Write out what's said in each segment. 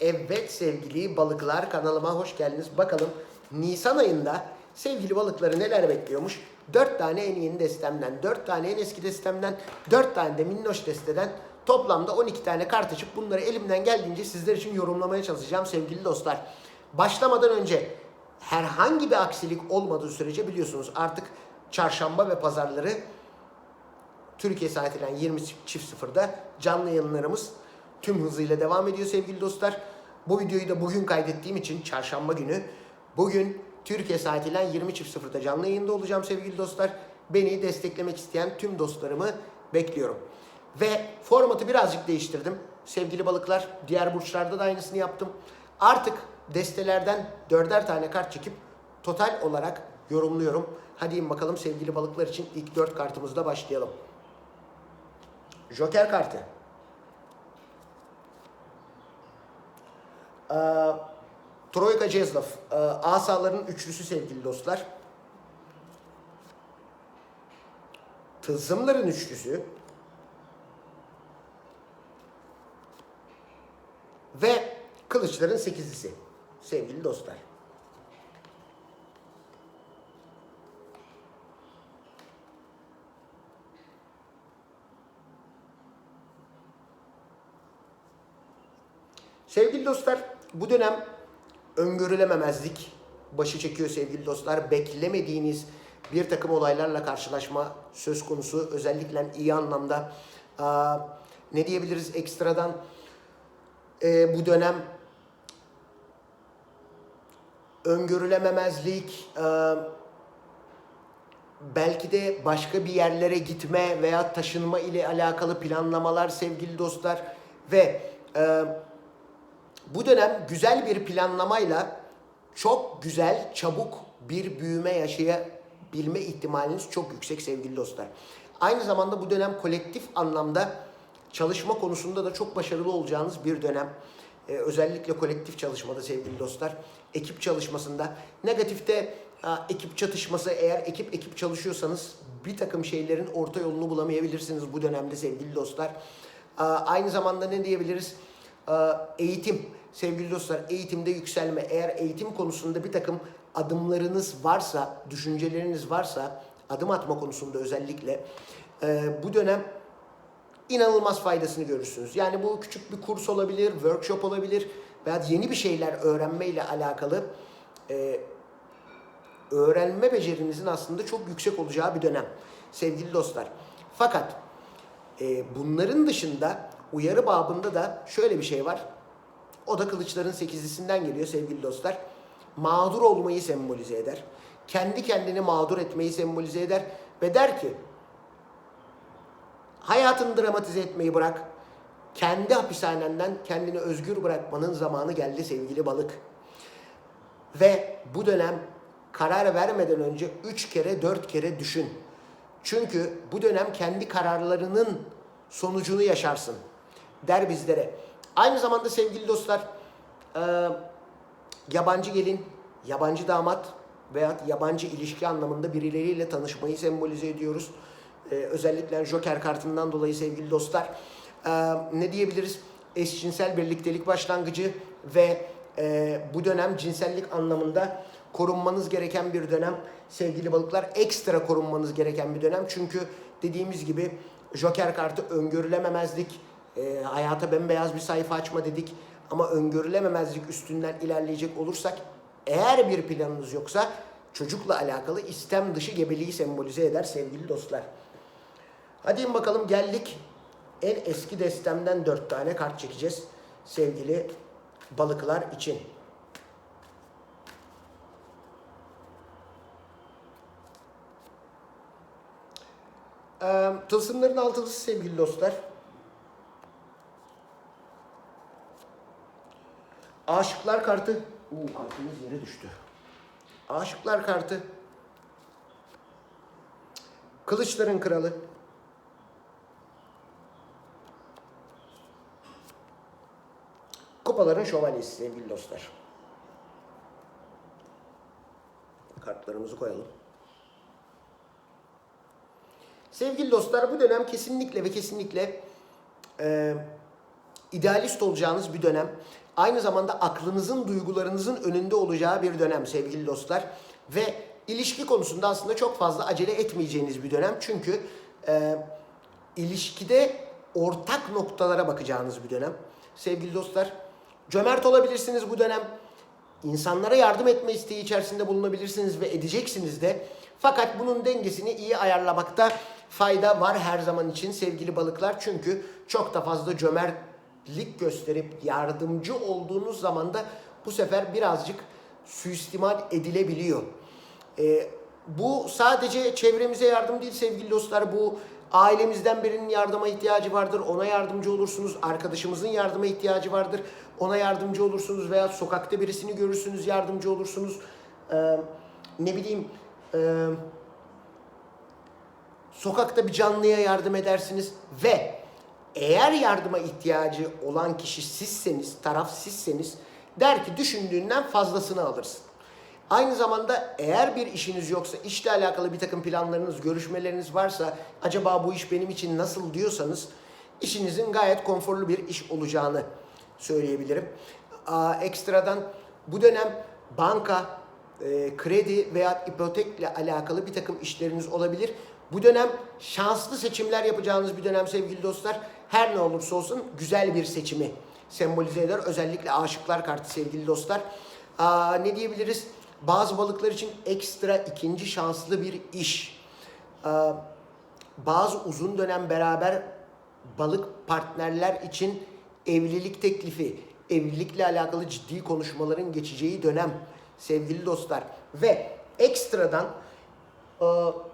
Evet sevgili balıklar kanalıma hoş geldiniz. Bakalım Nisan ayında sevgili balıkları neler bekliyormuş? 4 tane en yeni destemden, 4 tane en eski destemden, 4 tane de minnoş desteden toplamda 12 tane kart açıp bunları elimden geldiğince sizler için yorumlamaya çalışacağım sevgili dostlar. Başlamadan önce herhangi bir aksilik olmadığı sürece biliyorsunuz artık çarşamba ve pazarları Türkiye saatiyle 20 çift sıfırda canlı yayınlarımız tüm hızıyla devam ediyor sevgili dostlar. Bu videoyu da bugün kaydettiğim için çarşamba günü bugün Türkiye saatiyle 20 çift sıfırda canlı yayında olacağım sevgili dostlar. Beni desteklemek isteyen tüm dostlarımı bekliyorum. Ve formatı birazcık değiştirdim. Sevgili balıklar diğer burçlarda da aynısını yaptım. Artık destelerden dörder tane kart çekip total olarak yorumluyorum. Hadi bakalım sevgili balıklar için ilk dört kartımızda başlayalım. Joker kartı. Ee, Troika Cezlov. Ee, asaların üçlüsü sevgili dostlar. Tılsımların üçlüsü. Ve kılıçların sekizlisi sevgili dostlar. Sevgili dostlar, bu dönem öngörülememezlik başı çekiyor sevgili dostlar. Beklemediğiniz bir takım olaylarla karşılaşma söz konusu. Özellikle iyi anlamda. Aa, ne diyebiliriz ekstradan? Ee, bu dönem öngörülememezlik, e, belki de başka bir yerlere gitme veya taşınma ile alakalı planlamalar sevgili dostlar ve e, bu dönem güzel bir planlamayla çok güzel, çabuk bir büyüme yaşayabilme ihtimaliniz çok yüksek sevgili dostlar. Aynı zamanda bu dönem kolektif anlamda çalışma konusunda da çok başarılı olacağınız bir dönem. Ee, özellikle kolektif çalışmada sevgili dostlar. Ekip çalışmasında. Negatifte a, ekip çatışması eğer ekip ekip çalışıyorsanız bir takım şeylerin orta yolunu bulamayabilirsiniz bu dönemde sevgili dostlar. Aa, Aynı zamanda ne diyebiliriz? Ee, eğitim sevgili dostlar eğitimde yükselme eğer eğitim konusunda bir takım adımlarınız varsa düşünceleriniz varsa adım atma konusunda özellikle e, bu dönem inanılmaz faydasını görürsünüz. Yani bu küçük bir kurs olabilir, workshop olabilir veya yeni bir şeyler öğrenme ile alakalı e, öğrenme becerinizin aslında çok yüksek olacağı bir dönem sevgili dostlar. Fakat e, bunların dışında uyarı babında da şöyle bir şey var. O da kılıçların sekizlisinden geliyor sevgili dostlar. Mağdur olmayı sembolize eder. Kendi kendini mağdur etmeyi sembolize eder ve der ki hayatını dramatize etmeyi bırak. Kendi hapishanenden kendini özgür bırakmanın zamanı geldi sevgili balık. Ve bu dönem karar vermeden önce üç kere dört kere düşün. Çünkü bu dönem kendi kararlarının sonucunu yaşarsın der bizlere. Aynı zamanda sevgili dostlar e, yabancı gelin, yabancı damat veya yabancı ilişki anlamında birileriyle tanışmayı sembolize ediyoruz. E, özellikle Joker kartından dolayı sevgili dostlar. E, ne diyebiliriz? Eşcinsel birliktelik başlangıcı ve e, bu dönem cinsellik anlamında korunmanız gereken bir dönem. Sevgili balıklar ekstra korunmanız gereken bir dönem. Çünkü dediğimiz gibi Joker kartı öngörülememezlik, e, hayata bembeyaz bir sayfa açma dedik. Ama öngörülememezlik üstünden ilerleyecek olursak eğer bir planınız yoksa çocukla alakalı istem dışı gebeliği sembolize eder sevgili dostlar. Hadi bakalım geldik. En eski destemden dört tane kart çekeceğiz sevgili balıklar için. Ee, tılsımların altılısı sevgili dostlar. Aşıklar kartı. Oo, kartımız yere düştü. Aşıklar kartı. Kılıçların kralı. Kupaların şövalyesi sevgili dostlar. Kartlarımızı koyalım. Sevgili dostlar bu dönem kesinlikle ve kesinlikle e, idealist olacağınız bir dönem. Aynı zamanda aklınızın, duygularınızın önünde olacağı bir dönem sevgili dostlar. Ve ilişki konusunda aslında çok fazla acele etmeyeceğiniz bir dönem. Çünkü e, ilişkide ortak noktalara bakacağınız bir dönem. Sevgili dostlar, cömert olabilirsiniz bu dönem. İnsanlara yardım etme isteği içerisinde bulunabilirsiniz ve edeceksiniz de. Fakat bunun dengesini iyi ayarlamakta fayda var her zaman için sevgili balıklar. Çünkü çok da fazla cömertlik gösterip yardımcı olduğunuz zaman da bu sefer birazcık suistimal edilebiliyor. Ee, bu sadece çevremize yardım değil sevgili dostlar. Bu ailemizden birinin yardıma ihtiyacı vardır. Ona yardımcı olursunuz. Arkadaşımızın yardıma ihtiyacı vardır. Ona yardımcı olursunuz veya sokakta birisini görürsünüz yardımcı olursunuz. Ee, ne bileyim e, sokakta bir canlıya yardım edersiniz ve eğer yardıma ihtiyacı olan kişi sizseniz, taraf sizseniz der ki düşündüğünden fazlasını alırsın. Aynı zamanda eğer bir işiniz yoksa, işle alakalı bir takım planlarınız, görüşmeleriniz varsa, acaba bu iş benim için nasıl diyorsanız, işinizin gayet konforlu bir iş olacağını söyleyebilirim. Aa, ekstradan bu dönem banka, e, kredi veya ipotekle alakalı bir takım işleriniz olabilir. Bu dönem şanslı seçimler yapacağınız bir dönem sevgili dostlar. Her ne olursa olsun güzel bir seçimi sembolize eder. Özellikle aşıklar kartı sevgili dostlar. Aa, ne diyebiliriz? Bazı balıklar için ekstra ikinci şanslı bir iş. Aa, bazı uzun dönem beraber balık partnerler için evlilik teklifi, evlilikle alakalı ciddi konuşmaların geçeceği dönem sevgili dostlar. Ve ekstradan e,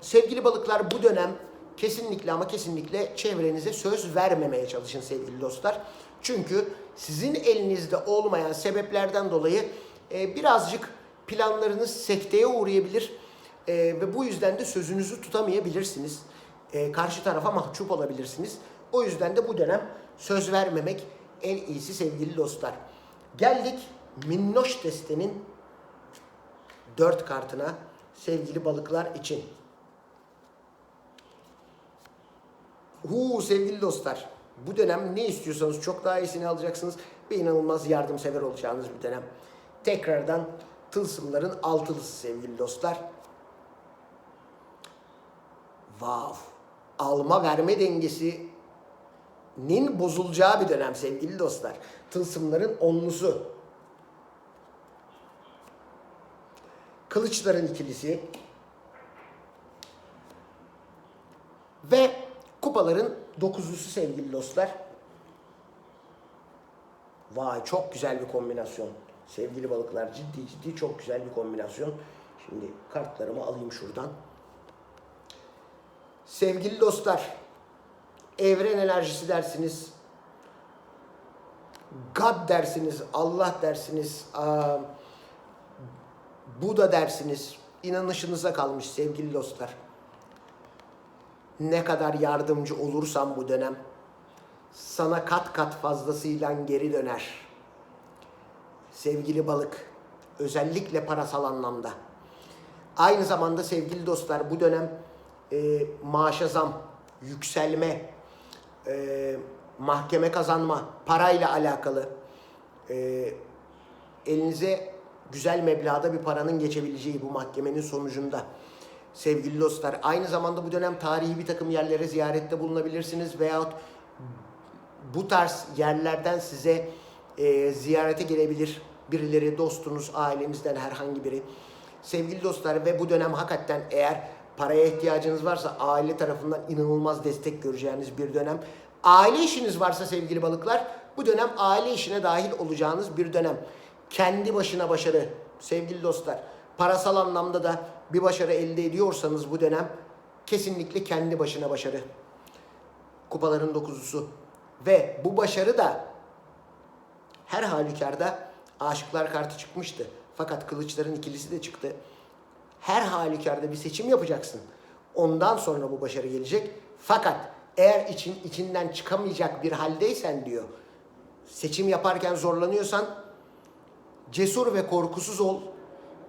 sevgili balıklar bu dönem kesinlikle ama kesinlikle çevrenize söz vermemeye çalışın sevgili dostlar. Çünkü sizin elinizde olmayan sebeplerden dolayı e, birazcık planlarınız sekteye uğrayabilir e, ve bu yüzden de sözünüzü tutamayabilirsiniz. E, karşı tarafa mahcup olabilirsiniz. O yüzden de bu dönem söz vermemek en iyisi sevgili dostlar. Geldik Minnoş destenin dört kartına sevgili balıklar için. Huu sevgili dostlar. Bu dönem ne istiyorsanız çok daha iyisini alacaksınız ve inanılmaz yardımsever olacağınız bir dönem. Tekrardan tılsımların altılısı sevgili dostlar. Vav. Alma verme dengesinin bozulacağı bir dönem sevgili dostlar. Tılsımların onlusu. Kılıçların ikilisi. Ve kupaların dokuzlusu sevgili dostlar. Vay çok güzel bir kombinasyon. Sevgili balıklar ciddi ciddi çok güzel bir kombinasyon. Şimdi kartlarımı alayım şuradan. Sevgili dostlar, evren enerjisi dersiniz, God dersiniz, Allah dersiniz, Buda dersiniz. İnanışınıza kalmış sevgili dostlar. Ne kadar yardımcı olursam bu dönem sana kat kat fazlasıyla geri döner. Sevgili balık, özellikle parasal anlamda. Aynı zamanda sevgili dostlar bu dönem e, maaşa zam, yükselme, e, mahkeme kazanma, parayla alakalı e, elinize güzel meblağda bir paranın geçebileceği bu mahkemenin sonucunda. Sevgili dostlar, aynı zamanda bu dönem tarihi bir takım yerlere ziyarette bulunabilirsiniz veyahut bu tarz yerlerden size e, ziyarete gelebilir birileri, dostunuz, ailenizden herhangi biri. Sevgili dostlar ve bu dönem hakikaten eğer paraya ihtiyacınız varsa aile tarafından inanılmaz destek göreceğiniz bir dönem. Aile işiniz varsa sevgili balıklar bu dönem aile işine dahil olacağınız bir dönem. Kendi başına başarı sevgili dostlar. Parasal anlamda da bir başarı elde ediyorsanız bu dönem kesinlikle kendi başına başarı. Kupaların dokuzusu. Ve bu başarı da her halükarda aşıklar kartı çıkmıştı. Fakat kılıçların ikilisi de çıktı. Her halükarda bir seçim yapacaksın. Ondan sonra bu başarı gelecek. Fakat eğer için içinden çıkamayacak bir haldeysen diyor. Seçim yaparken zorlanıyorsan cesur ve korkusuz ol.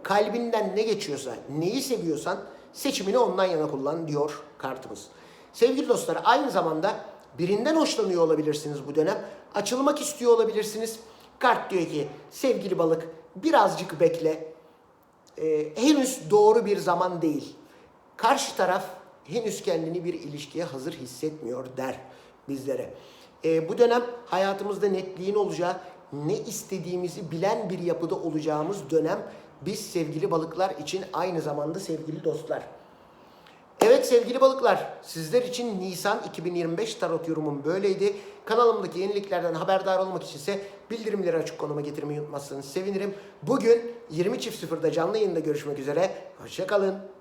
Kalbinden ne geçiyorsa, neyi seviyorsan seçimini ondan yana kullan diyor kartımız. Sevgili dostlar aynı zamanda birinden hoşlanıyor olabilirsiniz bu dönem. Açılmak istiyor olabilirsiniz. Kart diyor ki sevgili balık birazcık bekle. Ee, henüz doğru bir zaman değil. Karşı taraf henüz kendini bir ilişkiye hazır hissetmiyor der bizlere. Ee, bu dönem hayatımızda netliğin olacağı, ne istediğimizi bilen bir yapıda olacağımız dönem biz sevgili balıklar için aynı zamanda sevgili dostlar. Evet sevgili balıklar, sizler için Nisan 2025 tarot yorumum böyleydi. Kanalımdaki yeniliklerden haberdar olmak içinse bildirimleri açık konuma getirmeyi unutmazsanız sevinirim. Bugün 20.00'da canlı yayında görüşmek üzere. Hoşçakalın.